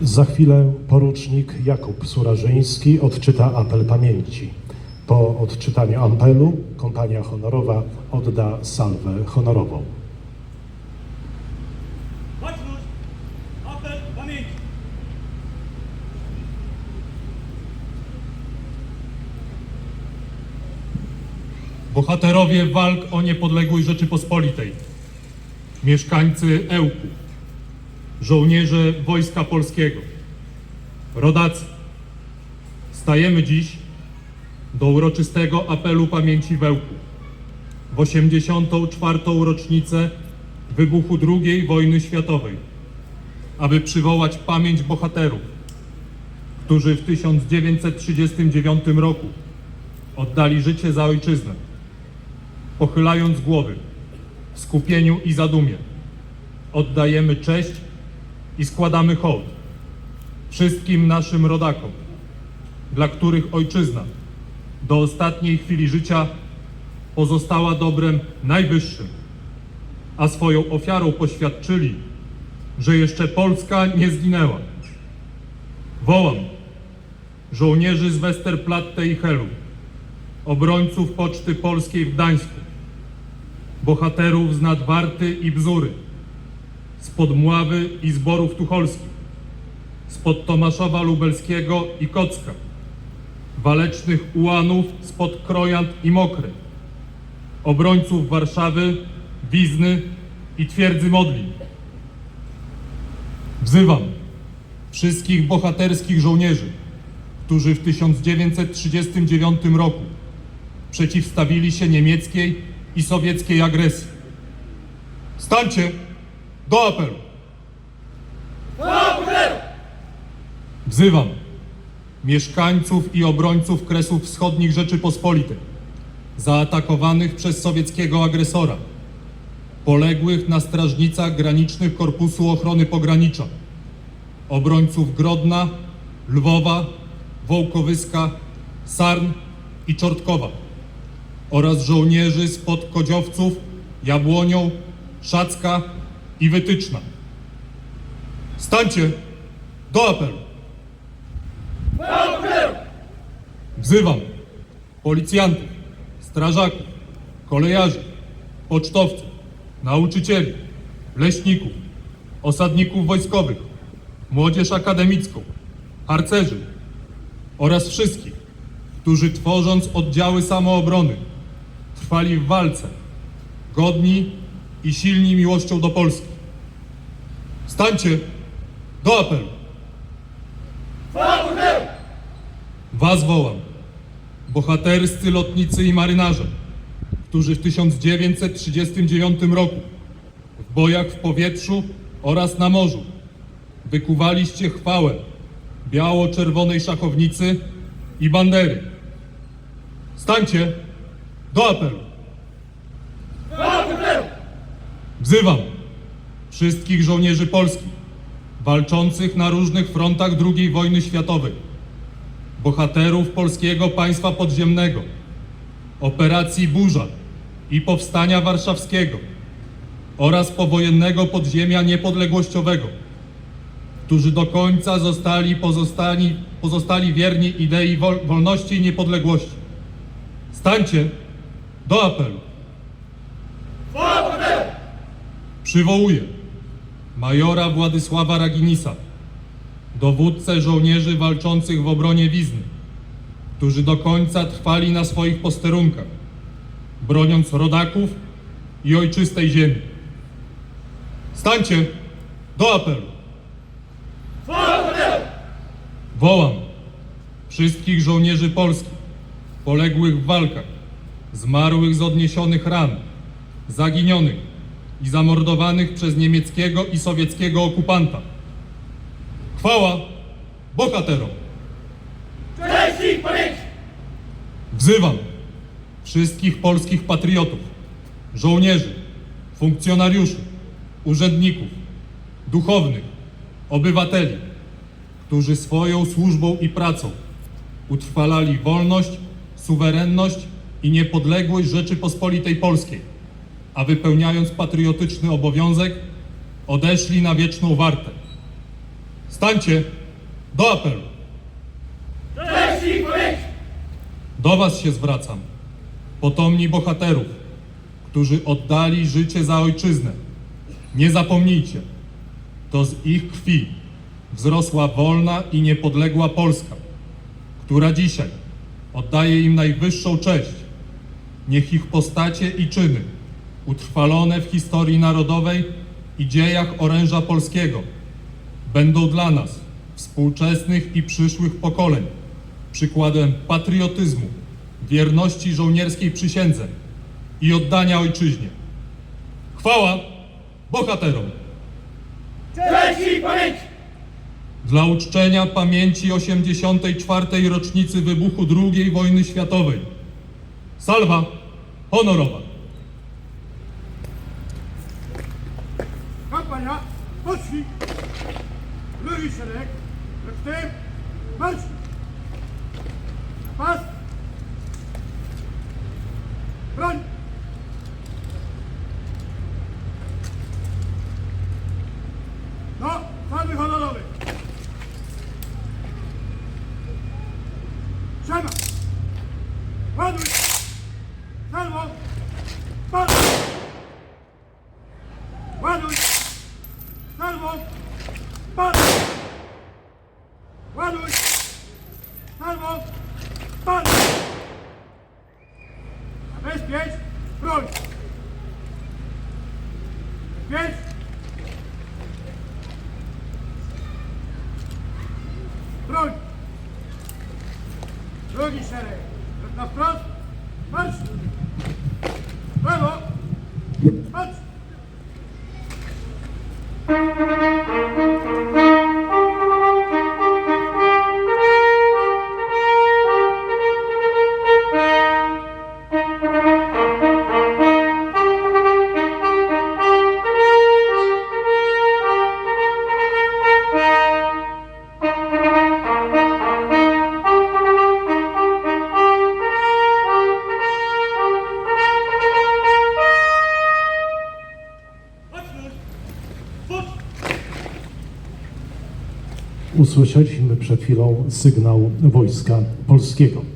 Za chwilę porucznik Jakub Surażyński odczyta apel pamięci. Po odczytaniu apelu kompania honorowa odda salwę honorową. Bohaterowie walk o niepodległość Rzeczypospolitej, mieszkańcy Ełku, żołnierze Wojska Polskiego, rodacy, stajemy dziś do uroczystego apelu pamięci w Ełku w 84. rocznicę wybuchu II wojny światowej, aby przywołać pamięć bohaterów, którzy w 1939 roku oddali życie za ojczyznę pochylając głowy w skupieniu i zadumie. Oddajemy cześć i składamy hołd wszystkim naszym rodakom, dla których ojczyzna do ostatniej chwili życia pozostała dobrem najwyższym, a swoją ofiarą poświadczyli, że jeszcze Polska nie zginęła. Wołam żołnierzy z Westerplatte i Helu, obrońców Poczty Polskiej w Gdańsku, bohaterów z Nadwarty i Bzury, z Podmławy i Zborów Tucholskich, spod Tomaszowa Lubelskiego i Kocka, walecznych ułanów spod Krojant i Mokry, obrońców Warszawy, Wizny i Twierdzy Modlin. Wzywam wszystkich bohaterskich żołnierzy, którzy w 1939 roku przeciwstawili się niemieckiej i sowieckiej agresji. Stańcie do apelu! Wzywam mieszkańców i obrońców Kresów Wschodnich Rzeczypospolitej, zaatakowanych przez sowieckiego agresora, poległych na strażnicach granicznych Korpusu Ochrony Pogranicza, obrońców Grodna, Lwowa, Wołkowyska, Sarn i Czortkowa oraz żołnierzy spod Kodziowców, Jabłonią, Szacka i Wytyczna. Stańcie do apelu! Wzywam policjantów, strażaków, kolejarzy, pocztowców, nauczycieli, leśników, osadników wojskowych, młodzież akademicką, harcerzy oraz wszystkich, którzy tworząc oddziały samoobrony trwali w walce, godni i silni miłością do Polski. Stańcie do apelu! Was wołam, bohaterscy lotnicy i marynarze, którzy w 1939 roku w bojach w powietrzu oraz na morzu wykuwaliście chwałę biało-czerwonej szachownicy i bandery. Stańcie do apelu! Wzywam wszystkich żołnierzy polskich walczących na różnych frontach II wojny światowej, bohaterów polskiego państwa podziemnego, operacji Burza i powstania warszawskiego oraz powojennego podziemia niepodległościowego, którzy do końca zostali pozostali, pozostali wierni idei wol, wolności i niepodległości. Stańcie do apelu. Przywołuję majora Władysława Raginisa, dowódcę żołnierzy walczących w obronie Wizny, którzy do końca trwali na swoich posterunkach, broniąc rodaków i ojczystej ziemi. Stańcie do apelu. Wołam wszystkich żołnierzy polskich, poległych w walkach, zmarłych z odniesionych ran, zaginionych i zamordowanych przez niemieckiego i sowieckiego okupanta. Chwała bohaterom! Cześć ich! Wzywam wszystkich polskich patriotów, żołnierzy, funkcjonariuszy, urzędników, duchownych, obywateli, którzy swoją służbą i pracą utrwalali wolność, suwerenność i niepodległość Rzeczypospolitej Polskiej, a wypełniając patriotyczny obowiązek, odeszli na wieczną wartę. Stańcie do apelu. Do Was się zwracam, potomni bohaterów, którzy oddali życie za ojczyznę. Nie zapomnijcie, to z ich krwi wzrosła wolna i niepodległa Polska, która dzisiaj oddaje im najwyższą cześć. Niech ich postacie i czyny, utrwalone w historii narodowej i dziejach oręża polskiego, będą dla nas, współczesnych i przyszłych pokoleń, przykładem patriotyzmu, wierności żołnierskiej przysiędze i oddania ojczyźnie. Chwała bohaterom! Cześć ich pamięci! Dla uczczenia pamięci 84. rocznicy wybuchu II wojny światowej. Salwa honorowa. Kampania, poszli! Drugi szereg, resztę, marsz! Pas! Broń! No, salwy honorowe! Siema! Ładuj! Salwo! Pas! Ładuj! Salwo! Pan! Ładuj! Salwo! Pan! Zabezpiecz! Broń! Bezpiecz! Usłyszeliśmy przed chwilą sygnał Wojska Polskiego.